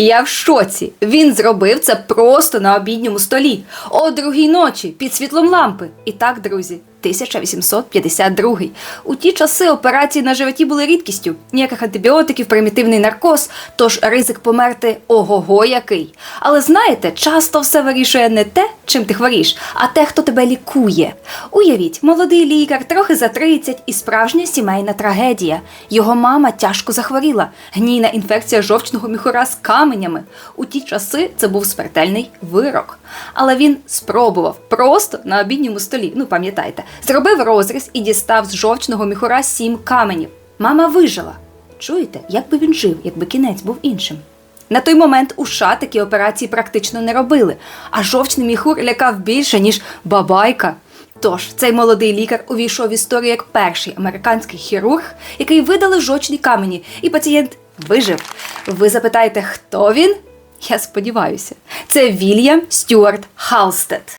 Я в шоці. Він зробив це просто на обідньому столі о другій ночі під світлом лампи. І так, друзі, 1852. У ті часи операції на животі були рідкістю. Ніяких антибіотиків, примітивний наркоз, тож ризик померти ого-го який. Але знаєте, часто все вирішує не те, чим ти хворіш, а те, хто тебе лікує. Уявіть, молодий лікар, трохи за 30 і справжня сімейна трагедія. Його мама тяжко захворіла, гнійна інфекція жовчного міхура з каменями. У ті часи це був смертельний вирок. Але він спробував просто на обідньому столі. Ну пам'ятайте, зробив розріз і дістав з жовчного міхура сім каменів. Мама вижила. Чуєте, як би він жив, якби кінець був іншим? На той момент у США такі операції практично не робили, а жовчний міхур лякав більше, ніж бабайка. Тож цей молодий лікар увійшов в історію як перший американський хірург, який видалив жовчні камені, і пацієнт вижив. Ви запитаєте, хто він? Я сподіваюся, це Вільям Стюарт Халстед.